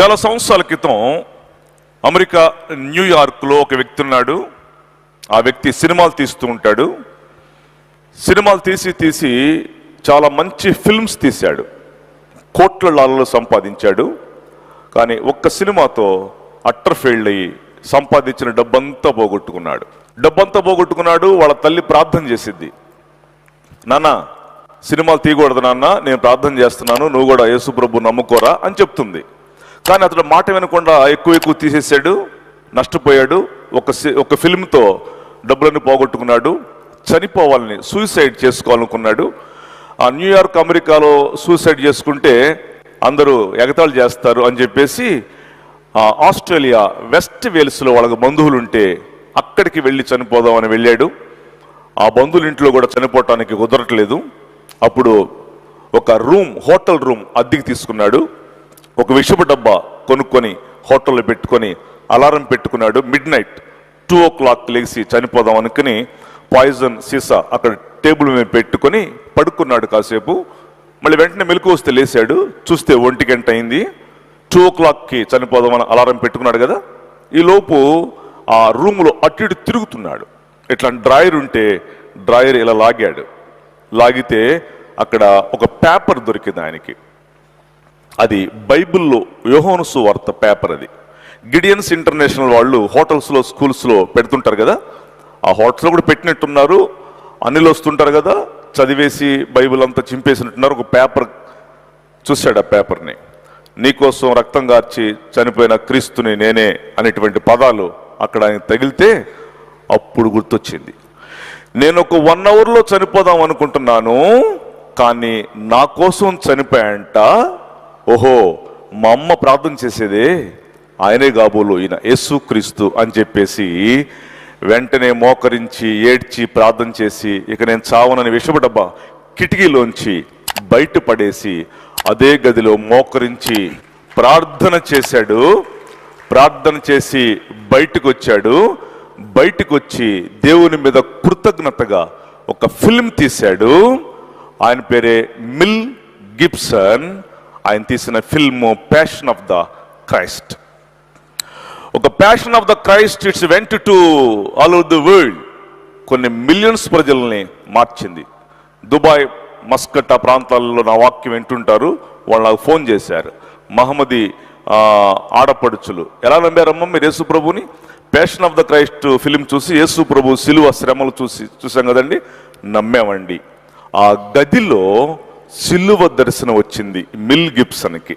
చాలా సంవత్సరాల క్రితం అమెరికా న్యూయార్క్లో ఒక వ్యక్తి ఉన్నాడు. ఆ వ్యక్తి సినిమాలు తీస్తూ ఉంటాడు. సినిమాలు తీసి తీసి చాలా మంచి ఫిల్మ్స్ తీశాడు. కోట్ల డాలర్లు సంపాదించాడు. కానీ ఒక్క సినిమాతో అట్టర్ ఫెయిల్డ్ అయ్యి సంపాదించిన డబ్బంతా పోగొట్టుకున్నాడు. డబ్బంతా పోగొట్టుకున్నాడు వాళ్ళ తల్లి ప్రార్థన చేసిద్ది. నాన్న సినిమాలు తీయకూడదు నాన్న నేను ప్రార్థన చేస్తున్నాను నువ్వు కూడా యేసుప్రభు నమ్ముకోరా అని చెప్తుంది. కానీ అతడు మాట వినకుండా ఎక్కువ ఎక్కువ తీసేసాడు నష్టపోయాడు. ఒక సి- ఒక ఫిల్మ్తో డబ్బులను పోగొట్టుకున్నాడు. చనిపోవాలని సూసైడ్ చేసుకోవాలనుకున్నాడు. ఆ న్యూయార్క్ అమెరికాలో సూసైడ్ చేసుకుంటే అందరూ ఎగతాళి చేస్తారు అని చెప్పేసి ఆస్ట్రేలియా వెస్ట్ వేల్స్లో వాళ్ళకి బంధువులు ఉంటే అక్కడికి వెళ్ళి చనిపోదామని వెళ్ళాడు. ఆ బంధువుల ఇంట్లో కూడా చనిపోవటానికి కుదరట్లేదు. అప్పుడు ఒక రూమ్ హోటల్ రూమ్ అద్దెకి తీసుకున్నాడు. ఒక విషపు డబ్బా కొనుక్కొని హోటల్లో పెట్టుకొని అలారం పెట్టుకున్నాడు midnight two o'clock లేచి చనిపోదాం అనుకుని పాయిజన్ సీసా అక్కడ టేబుల్ మీద పెట్టుకొని పడుకున్నాడు కాసేపు. మళ్ళీ వెంటనే మెలకు వస్తే లేచాడు. చూస్తే ఒంటి గంట అయింది. టూ ఓ క్లాక్కి చనిపోదామని అలారం పెట్టుకున్నాడు కదా? ఈ లోపు ఆ రూమ్లో అటు ఇటు తిరుగుతున్నాడు. ఇట్లా డ్రాయర్ ఉంటే డ్రాయర్ ఇలా లాగాడు. లాగితే అక్కడ ఒక పేపర్ దొరికింది ఆయనకి. అది బైబిల్లో యోహోనుసు వార్త పేపర్ అది. గిడియన్స్ ఇంటర్నేషనల్ వాళ్ళు హోటల్స్లో స్కూల్స్లో పెడుతుంటారు కదా ఆ హోటల్లో కూడా పెట్టినట్టున్నారు. అన్నిలు వస్తుంటారు కదా చదివేసి బైబిల్ అంతా చింపేసినట్టున్నారు. ఒక పేపర్ చూశాడు ఆ పేపర్ని. నీకోసం రక్తం గార్చి చనిపోయిన క్రీస్తుని నేనే అనేటువంటి పదాలు అక్కడ ఆయన తగిలితే అప్పుడు గుర్తొచ్చింది. నేను ఒక వన్ అవర్లో చనిపోదాం అనుకుంటున్నాను కానీ నా కోసం చనిపోయాంట ఓహో మా అమ్మ ప్రార్థన చేసేదే ఆయనే కాబోలు ఈయన యేసు క్రీస్తు అని చెప్పేసి వెంటనే మోకరించి ఏడ్చి ప్రార్థన చేసి ఇక నేను చావనని విషపడబ్బా కిటికీలోంచి బయటపడేసి అదే గదిలో మోకరించి ప్రార్థన చేశాడు. ప్రార్థన చేసి బయటకు వచ్చాడు బయటకు వచ్చి దేవుని మీద కృతజ్ఞతగా ఒక ఫిల్మ్ తీశాడు. ఆయన పేరే మిల్ గిబ్సన్. ఆయన తీసిన film passion of the Christ ఒక passion of the Christ it's went to all over the world కొన్ని మిలియన్స్ ప్రజల్ని మార్చింది. దుబాయ్ మస్కట్ ఆ ప్రాంతాల్లో నా వాక్యం వింటుంటారు. వాళ్ళు నాకు ఫోన్ చేశారు. మహమ్మది ఆడపడుచులు. ఎలా నమ్మారమ్మా మీరు యేసు ప్రభుని passion of the Christ film చూసి యేసు ప్రభు సిలువ శ్రమలు చూసి చూసాం కదండి? నమ్మామండి. ఆ గదిలో సిల్లువ దర్శనం వచ్చింది మిల్ గిబ్సన్కి.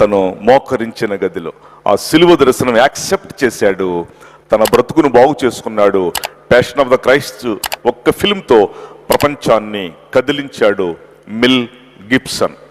తను మోకరించిన గదిలో. ఆ సిలువ దర్శనం యాక్సెప్ట్ చేశాడు. తన బ్రతుకును బాగు చేసుకున్నాడు. ప్యాషన్ ఆఫ్ ద క్రైస్ట్ ఒక్క ఫిల్మ్తో ప్రపంచాన్ని కదిలించాడు మిల్ గిబ్సన్.